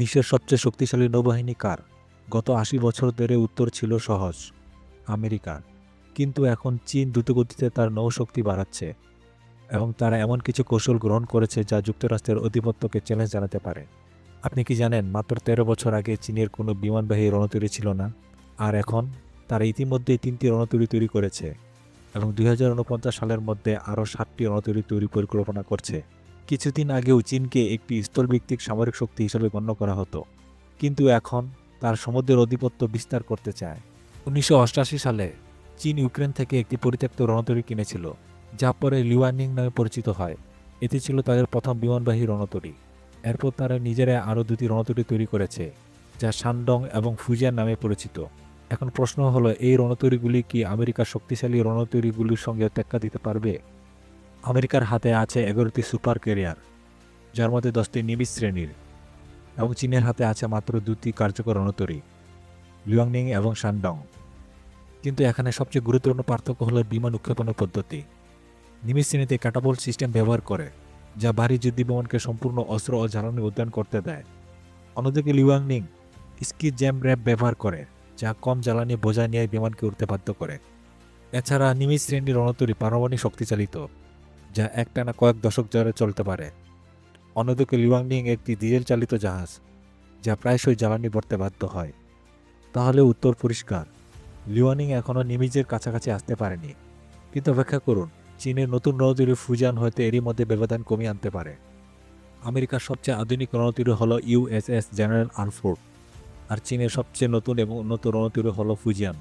বিশ্বের সবচেয়ে শক্তিশালী নৌবাহিনী কার? গত আশি বছর ধরে উত্তর ছিল সহজ, আমেরিকার। কিন্তু এখন চীন দ্রুতগতিতে তার নৌশক্তি বাড়াচ্ছে এবং তারা এমন কিছু কৌশল গ্রহণ করেছে যা যুক্তরাষ্ট্রের আধিপত্যকে চ্যালেঞ্জ জানাতে পারে। আপনি কি জানেন, মাত্র তেরো বছর আগে চীনের কোনো বিমানবাহী রণতরী ছিল না? আর এখন তারা ইতিমধ্যেই তিনটি রণতরী তৈরি করেছে এবং দুই হাজার ঊনপঞ্চাশ সালের মধ্যে আরও সাতটি রণতরী তৈরি পরিকল্পনা করছে। কিছুদিন আগেও চীনকে একটি স্থলভিত্তিক সামরিক শক্তি হিসেবে গণ্য করা হতো। কিন্তু এখন তার সমুদ্রের আধিপত্য বিস্তার করতে চায়। উনিশশো অষ্টআশি সালে চীন ইউক্রেন থেকে একটি পরিত্যক্ত রণতরী কিনেছিল, যা পরে লিওয়ানিং নামে পরিচিত হয়। এটি ছিল তাদের প্রথম বিমানবাহী রণতরী। এরপর তারা নিজেরা আরও দুটি রণতরী তৈরি করেছে, যা শানডং এবং ফুজিয়ান নামে পরিচিত। এখন প্রশ্ন হলো, এই রণতরীগুলি কি আমেরিকার শক্তিশালী রণতরীগুলির সঙ্গে টেক্কা দিতে পারবে? আমেরিকার হাতে আছে এগারোটি সুপার ক্যারিয়ার, যার মধ্যে দশটি নিমিষ শ্রেণির, এবং চীনের হাতে আছে মাত্র দুটি কার্যকর রণতরী লিয়াংনিং এবং শানডং কিন্তু এখানে সবচেয়ে গুরুত্বপূর্ণ পার্থক্য হলো বিমান উৎক্ষেপণের পদ্ধতি। নিমিষ শ্রেণীতে ক্যাটাপোল সিস্টেম ব্যবহার করে, যা ভারী যুদ্ধ বিমানকে সম্পূর্ণ অস্ত্র ও জ্বালানি উদ্যান করতে দেয়। অন্যদিকে লিওয়াংনিং স্কি জ্যাম র্যাপ ব্যবহার করে, যা কম জ্বালানি বোঝা নিয়ে বিমানকে উঠতে বাধ্য করে। এছাড়া নিমিষ শ্রেণির রণতরী পারমাণবিক শক্তিচালিত। যা একটানা কয়েক দশক ধরে চলতে পারে। অন্যদিকে লিওয়াংনিং একটি ডিজেল চালিত জাহাজ, যা প্রায়শই জ্বালানি ভরতে বাধ্য হয়। তাহলে উত্তর পরিষ্কার লিওয়ানিং এখনও নিমিজের কাছাকাছি আসতে পারেনি। কিন্তু অপেক্ষা করুন, চীনের নতুন রণতীর ফুজান হয়তো এরই মধ্যে ব্যবধান কমিয়ে আনতে পারে। আমেরিকার সবচেয়ে আধুনিক রণতীর হল ইউএসএস জেনারেল আনফোর্ড আর চীনের সবচেয়ে নতুন এবং উন্নত রণতীর হল ফুজিয়ান।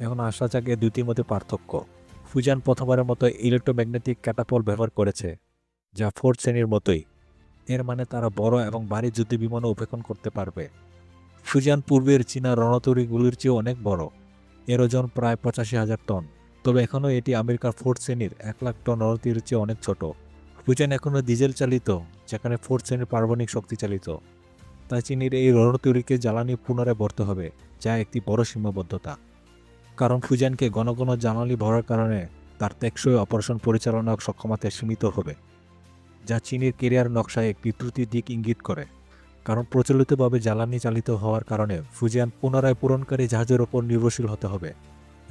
এখন আসা যাক এ দুটির মধ্যে পার্থক্য। ফুজান প্রথমবারের মতো ইলেকট্রোম্যাগনেটিক ক্যাটাপল ব্যবহার করেছে, যা ফোর্থ শ্রেণির মতোই। এর মানে তারা বড় এবং ভারী যুদ্ধ বিমানও উপেক্ষণ করতে পারবে। ফুজিয়ান পূর্বের চীনা রণতরীগুলির চেয়ে অনেক বড়। এর ওজন প্রায় পঁচাশি হাজার টন। তবে এখনও এটি আমেরিকার ফোর্থ শ্রেণির এক লাখ টন রণতীর চেয়ে অনেক ছোট। ফুজান এখনও ডিজেল চালিত, যেখানে ফোর্থ শ্রেণির পারমাণবিক শক্তি চালিত। তাই চীনের এই রণতরীকে জ্বালানি পুনরায় ভরতে হবে, যা একটি বড় সীমাবদ্ধতা। কারণ ফুজিয়ানকে ঘন ঘন জ্বালানি ভরার কারণে তার টেকসই অপারেশন পরিচালনার সক্ষমতা সীমিত হবে, যা চীনের কেরিয়ার নকশায় একটি ত্রুটি দিক ইঙ্গিত করে। কারণ প্রচলিতভাবে জ্বালানি চালিত হওয়ার কারণে ফুজিয়ান পুনরায় পূরণকারী জাহাজের ওপর নির্ভরশীল হতে হবে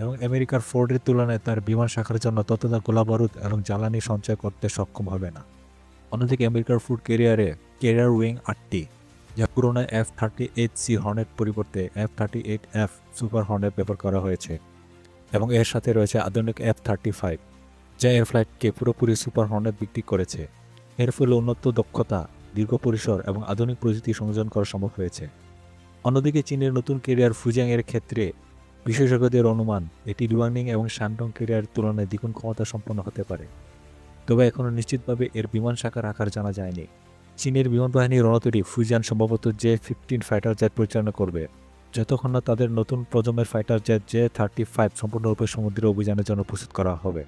এবং আমেরিকার ফোর্ডের তুলনায় তার বিমান শাখার জন্য ততটা গোলাবারুদ এবং জ্বালানি সঞ্চয় করতে সক্ষম হবে না। অন্যদিকে আমেরিকার ফুড কেরিয়ারে, কেরিয়ার উইং আটটি। যা পুরোনো এফ থার্টি এইট সি হর্নের পরিবর্তে F thirty eight F super হর্নের ব্যবহার করা হয়েছে এবং এর সাথে রয়েছে আধুনিক এফ থার্টি ফাইভ যা এর ফ্লাইটকে পুরোপুরি সুপার হর্নের বিক্রি করেছে। এর ফলে উন্নত দক্ষতা, দীর্ঘ পরিসর এবং আধুনিক প্রযুক্তি সংযোজন করা সম্ভব হয়েছে। অন্যদিকে চীনের নতুন কেরিয়ার ফুজিয়াং এর ক্ষেত্রে বিশেষজ্ঞদের অনুমান, এটি লুয়াংনিং এবং শানডং কেরিয়ার তুলনায় দ্বিগুণ ক্ষমতা সম্পন্ন হতে পারে। তবে এখনও নিশ্চিতভাবে এর বিমান শাখার আকার জানা যায়নি। চীনের বিমান বাহিনী রণতরী ফুজিয়ান সম্ভবত জে ফিফটিন ফাইটার জেট পরিচালনা করবে। যতক্ষণ না তাদের নতুন প্রজন্মের fighter jet J thirty five সম্পূর্ণরূপে সমুদ্র অভিযানের জন্য প্রস্তুত করা হবে।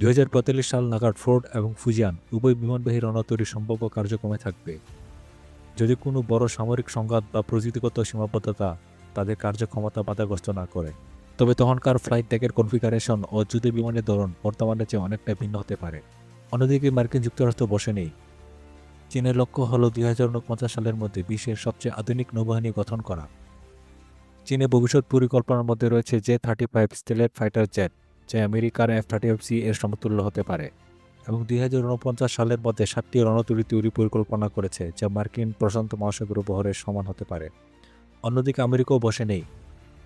দুই সাল নাগাদ ফোর্ড এবং ফুজিয়ান উভয় বিমানবাহী রণতরী সম্ভাব্য কার্যক্রমে থাকবে। যদি কোনো বড় সামরিক সংঘাত বা প্রযুক্তিগত সীমাবদ্ধতা তাদের কার্যক্ষমতা বাধাগ্রস্ত না করে। তবে তখনকার ফ্লাইট ট্যাগের কনফিগারেশন ও যুদ্ধ বিমানের ধরন বর্তমানের চেয়ে অনেকটা ভিন্ন হতে পারে। অন্যদিকে মার্কিন যুক্তরাষ্ট্র বসে নেই। চীনের লক্ষ্য হল দুই সালের মধ্যে বিশ্বের সবচেয়ে আধুনিক নৌবাহিনী গঠন করা। চীনের ভবিষ্যৎ পরিকল্পনার মধ্যে রয়েছে J thirty five stealth fighter jet যা আমেরিকার এফ থার্টি ফাইভ সি এর সমতুল্য হতে পারে এবং দুই হাজার ঊনপঞ্চাশ সালের মধ্যে সাতটি রণতরী তৈরি পরিকল্পনা করেছে, যা মার্কিন প্রশান্ত মহাসাগর বহরের সমান হতে পারে। অন্যদিকে আমেরিকাও বসে নেই।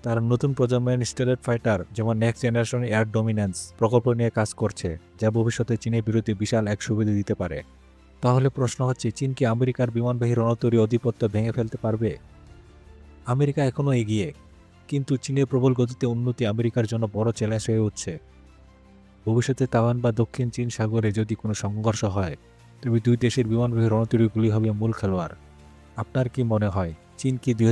তারা নতুন প্রজন্মের স্টেলেট ফাইটার, যেমন নেক্সট জেনারেশন এয়ার ডোমিন্যান্স প্রকল্প নিয়ে কাজ করছে, যা ভবিষ্যতে চীনের বিরুদ্ধে বিশাল এক সুবিধা দিতে পারে। তাহলে প্রশ্ন হচ্ছে, চীন কি আমেরিকার বিমানবাহী রণতরী আধিপত্য ভেঙে ফেলতে পারবে? আমেরিকা এখনও এগিয়ে, কিন্তু চীনের প্রবল গতিতে উন্নতি আমেরিকার জন্য বড় চ্যালেঞ্জ হয়ে উঠছে। ভবিষ্যতে তাওয়ান বা দক্ষিণ চীন সাগরে যদি কোনো সংঘর্ষ হয়, তবে দুই দেশের বিমানবাহী রণতরীগুলি হবে মূল খেলোয়াড়। আপনার কি মনে হয়? চীন কি দুই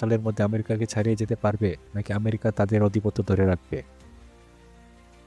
সালের মধ্যে আমেরিকাকে ছাড়িয়ে যেতে পারবে, নাকি আমেরিকা তাদের আধিপত্য ধরে রাখবে?